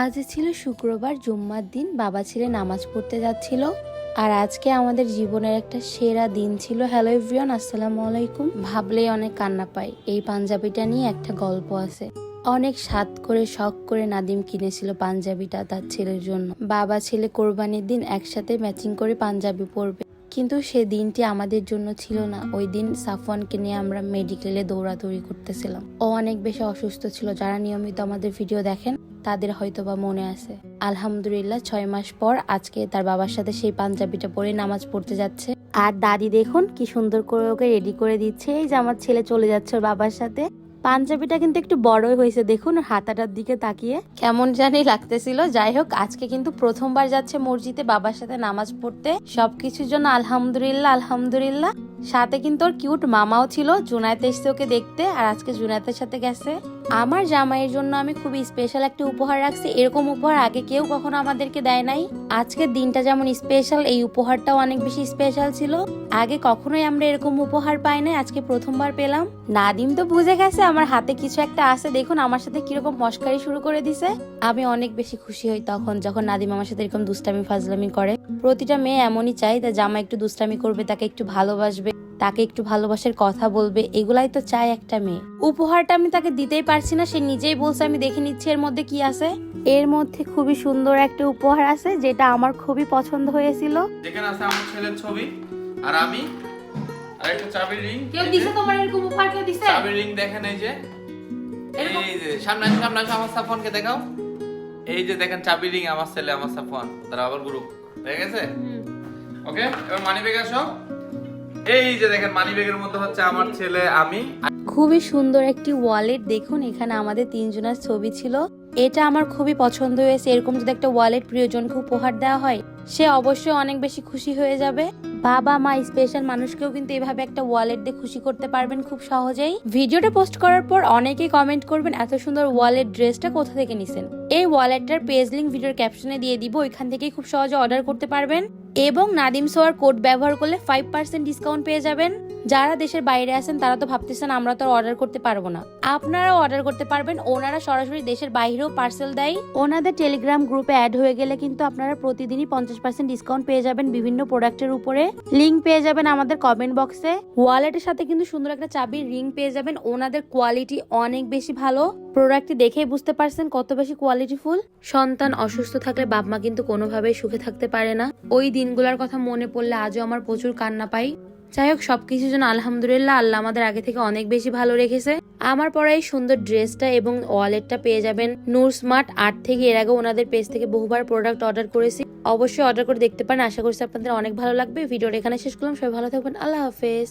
আজ ছিল শুক্রবার, জুম্মার দিন। বাবা ছেলে নামাজ পড়তে যাচ্ছিল। আর আজকে আমাদের জীবনের একটা সেরা দিন ছিল। হ্যালো এভরিওয়ান আসসালামু আলাইকুম। ভাবলেই অনেক কান্না পায়। এই পাঞ্জাবিটা নিয়ে একটা গল্প আছে। অনেক সাত করে, শখ করে নাদিম কিনেছিল পাঞ্জাবিটা তার ছেলের জন্য। বাবা ছেলে কোরবানির দিন একসাথে ম্যাচিং করে পাঞ্জাবি পরবে। কিন্তু সে দিনটি আমাদের জন্য ছিল না। ওই দিন সাফওয়ানকে নিয়ে আমরা মেডিকেলে দৌড়াদৌড়ি করতেছিলাম। ও অনেক বেশি অসুস্থ ছিল। যারা নিয়মিত আমাদের ভিডিও দেখেন তাদের হয়তো বা মনে আছে। আলহামদুলিল্লাহ, ছয় মাস পর আজকে তার বাবার সাথে সেই পাঞ্জাবিটা পরে নামাজ পড়তে যাচ্ছে। আর দাদি দেখুন কি সুন্দর করে ওকে রেডি করে দিচ্ছে। এই যে আমার ছেলে চলে যাচ্ছে ওর বাবার সাথে। পাঞ্জাবিটা কিন্তু একটু বড়ই হয়েছে, দেখুন হাতাটার দিকে তাকিয়ে। কেমন জানি লাগতেছিল। যাই হোক, আজকে কিন্তু প্রথমবার যাচ্ছে মসজিদে বাবার সাথে নামাজ পড়তে। সবকিছুর জন্য আলহামদুলিল্লাহ আলহামদুলিল্লাহ। সাথে কিন্তু ওর কিউট মামাও ছিল। জুনায়েত এসছে ওকে দেখতে, আর আজকে জুনায়েতের সাথে গেছে। আমার জামাইয়ের জন্য আমি খুবই স্পেশাল একটা উপহার রাখছি। এরকম উপহার আগে কেউ কখনো আমাদেরকে দেয় নাই। আজকের দিনটা যেমন স্পেশাল এই উপহারটাও অনেক বেশি স্পেশাল ছিল। আগে কখনোই আমরা এরকম উপহার পাই নাই, আজকে প্রথমবার পেলাম। নাদিম তো বুঝে গেছে আমার হাতে কিছু একটা আছে। দেখুন, আমার সাথে কীরকম মস্কারি শুরু করে দিছে। আমি অনেক বেশি খুশি হই তখন, যখন নাদিম আমার সাথে এরকম দুষ্টামি, ফাজলামি করে। প্রতিটা মেয়ে এমনই চাই তার জামা একটু দুষ্টামি করবে, তাকে একটু ভালোবাসবে। তাকে একটু ভালোবাসার কথা বলবে এগুলাই তো চাই একটা মেয়ে। উপহারটা আমি তাকে দিতেই পারছি না সে নিজেই বলছে আমি দেখে নিচ্ছি এর মধ্যে কি আছে। এর মধ্যে খুবই সুন্দর একটা উপহার আছে যেটা আমার খুবই পছন্দ হয়েছিল। যেখানে আছে আমার ছেলের ছবি আর আমি আর একটা চাবির রিং। কেউ দিছে তোমার এরকম উপহার কেউ দিছে? চাবির রিং দেখেন এই যে। এই যে সামনে আসো, সামনে আসো, আমার সাফনকে দেখাও। এই যে দেখেন চাবির রিং আমার ছেলে আমার সাফন তারা আবার গ্রুপ। হয়ে গেছে? ওকে এবার মানি ব্যাগ আসো। এই যে দেখেন, মানি ব্যাগের মধ্যে হচ্ছে আমার ছেলে, আমি। খুবই সুন্দর একটি ওয়ালেট দেখুন, এখানে আমাদের তিনজনের ছবি ছিল। এটা আমার খুবই পছন্দ হয়েছে। এরকম যদি একটা ওয়ালেট প্রিয়জনকে উপহার দেওয়া হয়, সে অবশ্যই অনেক বেশি খুশি হয়ে যাবে। বাবা, মা স্পেশাল মানুষকেও কিন্তু এভাবে একটা ওয়ালেট দিয়ে খুশি করতে পারবেন খুব সহজেই। ভিডিওটা পোস্ট করার পর অনেকেই কমেন্ট করবেন, এত সুন্দর ওয়ালেট ড্রেসটা কোথা থেকে নিছেন? এই ওয়ালেটটার পেজ লিঙ্ক ভিডিওর ক্যাপশনে দিয়ে দিব। ওইখান থেকেই খুব সহজে অর্ডার করতে পারবেন। এবং নাদিম সোয়ার কোড ব্যবহার করলে ফাইভ পার্সেন্ট ডিসকাউন্ট পেয়ে যাবেন। যারা দেশের বাইরে আছেন তারা তো ভাবতেছেন আমরা তো অর্ডার করতে পারব না। আপনারাও অর্ডার করতে পারবেন ওনারা সরাসরি দেশের বাইরেও পার্সেল দেয়। ওনাদের টেলিগ্রাম গ্রুপে অ্যাড হয়ে গেলে কিন্তু আপনারা প্রতিদিনই পঞ্চাশ পার্সেন্ট ডিসকাউন্ট পেয়ে যাবেন বিভিন্ন প্রোডাক্টের উপরে। লিঙ্ক পেয়ে যাবেন আমাদের কমেন্ট বক্সে ওয়ালেটের সাথে কিন্তু সুন্দর একটা চাবির রিং পেয়ে যাবেন ওনাদের কোয়ালিটি অনেক বেশি ভালো। প্রোডাক্টটি দেখেই বুঝতে পারছেন কত বেশি কোয়ালিটিফুল সন্তান অসুস্থ থাকলে বাপ মা কিন্তু কোনোভাবেই সুখে থাকতে পারে না। ওই দিনগুলোর কথা মনে পড়লে আজও আমার প্রচুর কান্না পাই। যাই হোক সবকিছু জন্য আলহামদুলিল্লাহ আল্লাহ আমাদের আগে থেকে অনেক বেশি ভালো রেখেছে। আমার পরে এই সুন্দর ড্রেসটা এবং ওয়ালেটটা পেয়ে যাবেন নূর স্মার্ট আর্ট থেকে এর আগে ওনাদের পেজ থেকে বহুবার প্রোডাক্ট অর্ডার করেছি। অবশ্যই অর্ডার করে দেখতে পারেন। আশা করছি আপনাদের অনেক ভালো লাগবে। ভিডিওটা এখানে শেষ করলাম। সবাই ভালো থাকবেন। আল্লাহ হাফেজ।